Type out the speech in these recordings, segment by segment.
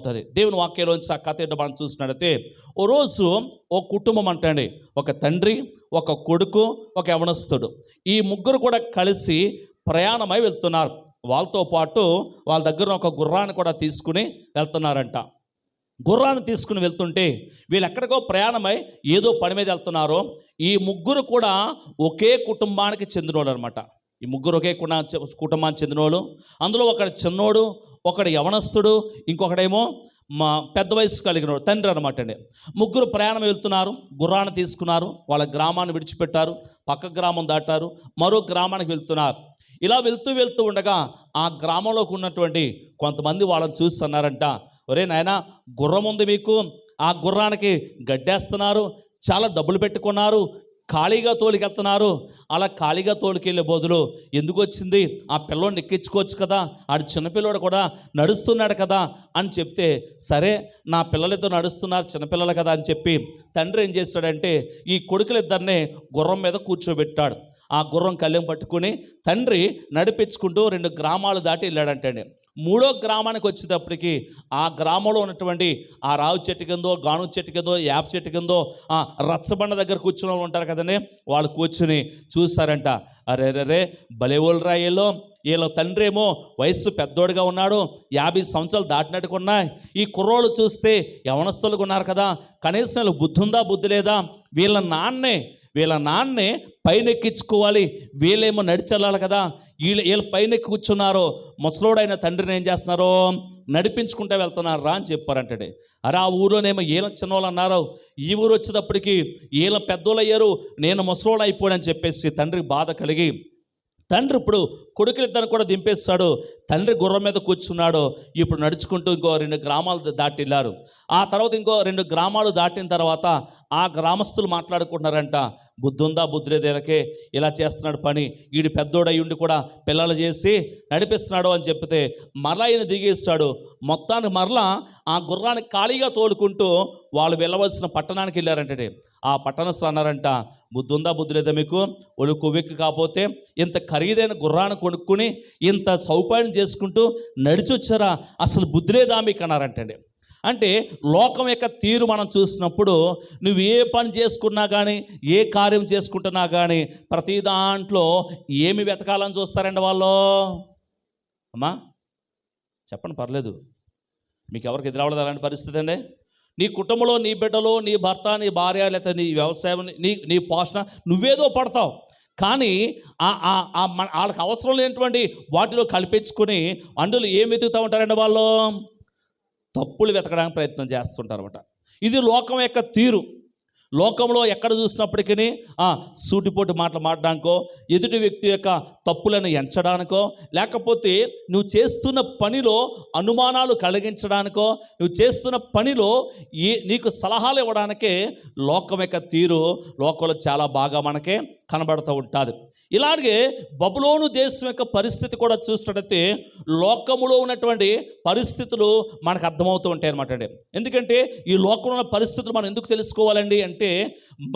అవుతుంది దేవుని వాక్యంలోంచి ఆ కథ ఏంటో మనం చూసినట్టయితే ఓ రోజు ఓ కుటుంబం అంటండి ఒక తండ్రి ఒక కొడుకు ఒక యవనస్తుడు. ఈ ముగ్గురు కూడా కలిసి ప్రయాణమై వెళ్తున్నారు. వాళ్ళతో పాటు వాళ్ళ దగ్గర ఒక గుర్రాన్ని కూడా తీసుకుని వెళ్తున్నారంట. గుర్రాన్ని తీసుకుని వెళ్తుంటే వీళ్ళు ఎక్కడికో ప్రయాణమై ఏదో పని మీద వెళ్తున్నారో ఈ ముగ్గురు కూడా ఒకే కుటుంబానికి చెందినోడు అనమాట ఈ ముగ్గురు ఒకే కుణ- కుటుంబానికి చెందినోళ్ళు. అందులో ఒకడు చిన్నోడు ఒకడు యవనస్తుడు ఇంకొకడేమో మా పెద్ద వయసు కలిగినోడు తండ్రి అనమాట అండి. ముగ్గురు ప్రయాణం వెళ్తున్నారు గుర్రాన్ని తీసుకున్నారు వాళ్ళ గ్రామాన్ని విడిచిపెట్టారు పక్క గ్రామం దాటారు మరో గ్రామానికి వెళ్తున్నారు. ఇలా వెళ్తూ వెళ్తూ ఉండగా ఆ గ్రామంలోకి ఉన్నటువంటి కొంతమంది వాళ్ళని చూస్తున్నారంట ఒరే నాయన గుర్రం ఉంది మీకు ఆ గుర్రానికి గడ్డేస్తున్నారు చాలా డబ్బులు పెట్టుకున్నారు ఖాళీగా తోలికెళ్తున్నారు. అలా ఖాళీగా తోలికెళ్ళే బదులు ఎందుకు వచ్చింది ఆ పిల్లోడిని ఎక్కించుకోవచ్చు కదా. ఆడు చిన్నపిల్లోడు కూడా నడుస్తున్నాడు కదా అని చెప్తే సరే నా పిల్లలతో నడుస్తున్నారు చిన్నపిల్లలు కదా అని చెప్పి తండ్రి ఏం చేస్తాడంటే ఈ కొడుకులిద్దరినే గుర్రం మీద కూర్చోబెట్టాడు. ఆ గుర్రం కళ్ళెం పట్టుకుని తండ్రి నడిపించుకుంటూ రెండు గ్రామాలు దాటి వెళ్ళాడంటండి. మూడో గ్రామానికి వచ్చేటప్పటికి ఆ గ్రామంలో ఉన్నటువంటి ఆ రావు చెట్టు కిందో గాను చెట్టు కిందో యాప చెట్టు కిందో ఆ రచ్చబండ దగ్గర కూర్చుని వాళ్ళు ఉంటారు కదండి. వాళ్ళు కూర్చుని చూస్తారంట అరే రే భలే వాళ్ళు రాయేలో వీళ్ళ తండ్రి ఏమో వయస్సు పెద్దోడుగా ఉన్నాడు. యాభై సంవత్సరాలు దాటినట్టుగా ఉన్నాయి. ఈ కుర్రోళ్ళు చూస్తే యవనస్తులుగా ఉన్నారు కదా. కనీసం వీళ్ళకి బుద్ధి ఉందా బుద్ధి లేదా? వీళ్ళ నాన్నే వీళ్ళ నాన్నే పైన ఎక్కించుకోవాలి వీళ్ళేమో నడిచెళ్ళాలి కదా. వీళ్ళు వీళ్ళు పైన ఎక్కి కూర్చున్నారో. ముసలోడైన తండ్రిని ఏం చేస్తున్నారో? నడిపించుకుంటూ వెళ్తున్నారు రా అని చెప్పారంటే అరే ఆ ఊరోనేమో ఈల చిన్నోళ్ళు అన్నారు. ఈ ఊరు వచ్చేటప్పటికి ఈల పెద్దోళ్ళు అయ్యారు. నేను ముసలోడు అయిపోయాడని చెప్పేసి తండ్రికి బాధ కలిగి తండ్రి ఇప్పుడు కొడుకులిద్దరిని కూడా దింపేస్తాడు. తండ్రి గుర్రం మీద కూర్చున్నాడు. ఇప్పుడు నడుచుకుంటూ ఇంకో రెండు గ్రామాలు దాటిల్లారు. ఆ తర్వాత ఇంకో రెండు గ్రామాలు దాటిన తర్వాత ఆ గ్రామస్తులు మాట్లాడుకుంటున్నారంట బుద్ధి ఉందా బుద్ధి ఇలా చేస్తున్నాడు పని. వీడు పెద్దోడై ఉండి కూడా పిల్లలు చేసి నడిపిస్తున్నాడు అని చెప్తే మరలా ఈయన దిగేస్తాడు. మొత్తానికి మరలా ఆ గుర్రాన్ని ఖాళీగా తోలుకుంటూ వాళ్ళు వెళ్ళవలసిన పట్టణానికి వెళ్ళారంటే ఆ పట్టణస్థులు అన్నారంట. బుద్ధి ఉందా బుద్ధి లేదా మీకు? ఒళ్ళు కొవ్వెక్కి కాకపోతే ఇంత ఖరీదైన గుర్రాన్ని కొనుక్కుని ఇంత సౌపాయం చేసుకుంటూ నడిచి వచ్చారా అసలు బుద్ధి లేదా మీకు అన్నారంటండి. అంటే లోకం యొక్క తీరు మనం చూసినప్పుడు నువ్వు ఏ పని చేసుకున్నా కానీ ఏ కార్యం చేసుకుంటున్నా కానీ ప్రతి దాంట్లో ఏమి వెతకాలని చూస్తారండి వాళ్ళు? అమ్మా చెప్పండి పర్లేదు. మీకు ఎవరికి ఎదురవడదు అలాంటి పరిస్థితి అండి? నీ కుటుంబంలో నీ బిడ్డలో నీ భర్త నీ భార్య లేకపోతే నీ వ్యవసాయం నీ నీ పోషణ నువ్వేదో పడతావు. కానీ వాళ్ళకి అవసరం లేనటువంటి వాటిలో కల్పించుకొని అందులో ఏం వెతుకుతూ ఉంటారండి వాళ్ళు? తప్పులు వెతకడానికి ప్రయత్నం చేస్తుంటారు అనమాట ఇది లోకం యొక్క తీరు. లోకంలో ఎక్కడ చూసినప్పటికీ ఆ, సూటిపోటి మాటలు మాట్లాడడానికో ఎదుటి వ్యక్తి యొక్క తప్పులను ఎంచడానికో లేకపోతే నువ్వు చేస్తున్న పనిలో అనుమానాలు కలిగించడానికో నువ్వు చేస్తున్న పనిలో ఏ నీకు సలహాలు ఇవ్వడానికే లోకం యొక్క తీరు లోకంలో చాలా బాగా మనకే కనబడుతూ ఉంటుంది. ఇలాగే బబులోను దేశం యొక్క పరిస్థితి కూడా చూసినట్టయితే లోకములో ఉన్నటువంటి పరిస్థితులు మనకు అర్థమవుతూ ఉంటాయి అనమాట అండి. ఎందుకంటే ఈ లోకంలో ఉన్న పరిస్థితులు మనం ఎందుకు తెలుసుకోవాలండి అంటే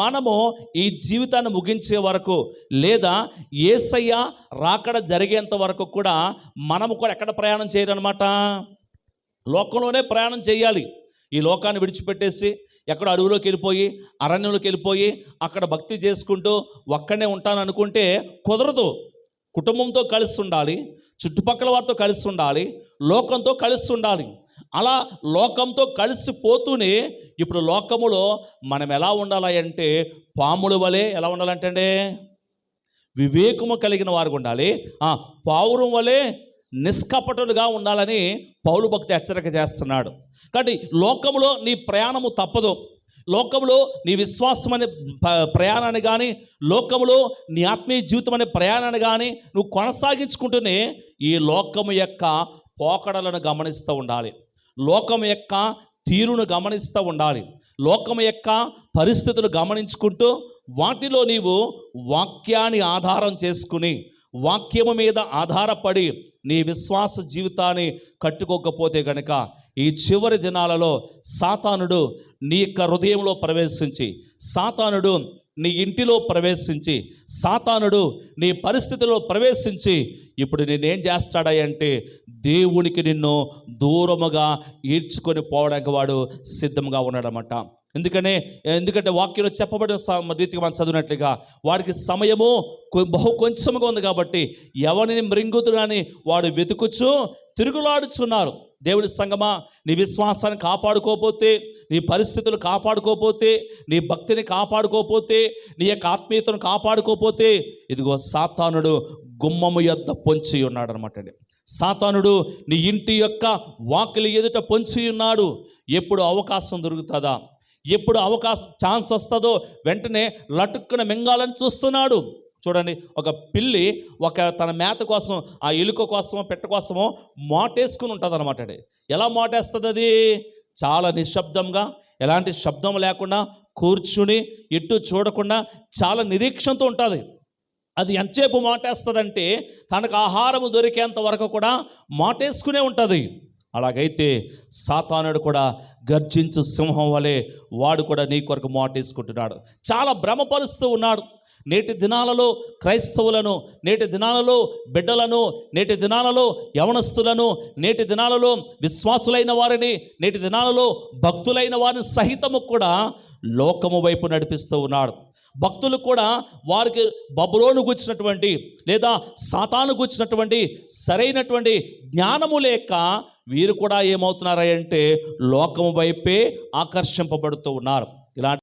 మనము ఈ జీవితాన్ని ముగించే వరకు లేదా ఏసయ్య రాకడ జరిగేంత వరకు కూడా మనము కూడా ఎక్కడ ప్రయాణం చేయాలన్నమాట లోకంలోనే ప్రయాణం చేయాలి. ఈ లోకాన్ని విడిచిపెట్టేసి ఎక్కడ అడవిలోకి వెళ్ళిపోయి అరణ్యంలోకి వెళ్ళిపోయి అక్కడ భక్తి చేసుకుంటూ ఒక్కనే ఉంటాను అనుకుంటే కుదరదు. కుటుంబంతో కలిసి ఉండాలి చుట్టుపక్కల వారితో కలిసి ఉండాలి లోకంతో కలిసి ఉండాలి. అలా లోకంతో కలిసిపోతూనే ఇప్పుడు లోకములో మనం ఎలా ఉండాలి అంటే పాముల వలె ఎలా ఉండాలంటే వివేకము కలిగిన వారు ఉండాలి. పావురం వలె నిష్కపటులుగా ఉండాలని పౌలు భక్తి హెచ్చరిక చేస్తున్నాడు. కాబట్టి లోకంలో నీ ప్రయాణము తప్పదు. లోకంలో నీ విశ్వాసం అనే ప- ప్రయాణాన్ని కానీ లోకంలో నీ ఆత్మీయ జీవితం అనే ప్రయాణాన్ని కానీ నువ్వు కొనసాగించుకుంటూనే ఈ లోకము యొక్క పోకడలను గమనిస్తూ ఉండాలి. లోకం యొక్క తీరును గమనిస్తూ ఉండాలి. లోకం యొక్క పరిస్థితులు గమనించుకుంటూ వాటిలో నీవు వాక్యాన్ని ఆధారం చేసుకుని వాక్యము మీద ఆధారపడి నీ విశ్వాస జీవితాన్ని కట్టుకోకపోతే గనుక ఈ చివరి దినాలలో సాతానుడు నీ యొక్క హృదయంలో ప్రవేశించి సాతానుడు నీ ఇంటిలో ప్రవేశించి సాతానుడు నీ పరిస్థితిలో ప్రవేశించి ఇప్పుడు నేనేం చేస్తాడంటే దేవునికి నిన్ను దూరముగా ఈడ్చుకొని పోవడానికి వాడు సిద్ధంగా ఉన్నాడనమాట ఎందుకనే ఎందుకంటే వాక్యంలో చెప్పబడిన రీతిగా మనం చదివినట్లుగా వాడికి సమయము బహు కొంచెముగా ఉంది కాబట్టి ఎవరిని మృంగుతుడని వాడు వెతుకుచు తిరుగులాడుచున్నారు. దేవుడి సంగమా నీ విశ్వాసాన్ని కాపాడుకోపోతే నీ పరిస్థితులు కాపాడుకోపోతే నీ భక్తిని కాపాడుకోపోతే నీ యొక్క ఆత్మీయతను కాపాడుకోపోతే ఇదిగో సాతానుడు గుమ్మము యొద్ద పొంచి ఉన్నాడు అనమాట అండి. సాతానుడు నీ ఇంటి యొక్క వాకిలి ఎదుట పొంచి ఉన్నాడు. ఎప్పుడు అవకాశం దొరుకుతుందా? ఎప్పుడు అవకాశం ఛాన్స్ వస్తుందో వెంటనే లటుక్కున మింగాలని చూస్తున్నాడు. చూడండి ఒక పిల్లి ఒక తన మేత కోసం ఆ ఎలుక కోసమో పెట్ట కోసమో మోటేసుకుని ఉంటుంది అనమాట అండి ఎలా మోటేస్తుంది అది చాలా నిశ్శబ్దంగా ఎలాంటి శబ్దం లేకుండా కూర్చుని ఇటు చూడకుండా చాలా నిరీక్షణతో ఉంటుంది. అది ఎంతసేపు మాటేస్తుందంటే తనకు ఆహారము దొరికేంత వరకు కూడా మాటేసుకునే ఉంటుంది. అలాగైతే సాతానుడు కూడా గర్జించు సింహం వలె వాడు కూడా నీ కొరకు మాటేసుకుంటున్నాడు. చాలా భ్రమపరుస్తూ ఉన్నాడు. నేటి దినాలలో క్రైస్తవులను నేటి దినాలలో బిడ్డలను నేటి దినాలలో యవనస్తులను నేటి దినాలలో విశ్వాసులైన వారిని నేటి దినాలలో భక్తులైన వారిని సహితము కూడా లోకము వైపు నడిపిస్తూ ఉన్నాడు. భక్తులు కూడా వారికి బబులోను గుచ్చినటువంటి లేదా సాతాను గుచ్చినటువంటి సరైనటువంటి జ్ఞానము లేక వీరు కూడా ఏమవుతున్నారంటే లోకము వైపే ఆకర్షింపబడుతూ ఉన్నారు. ఇలాంటి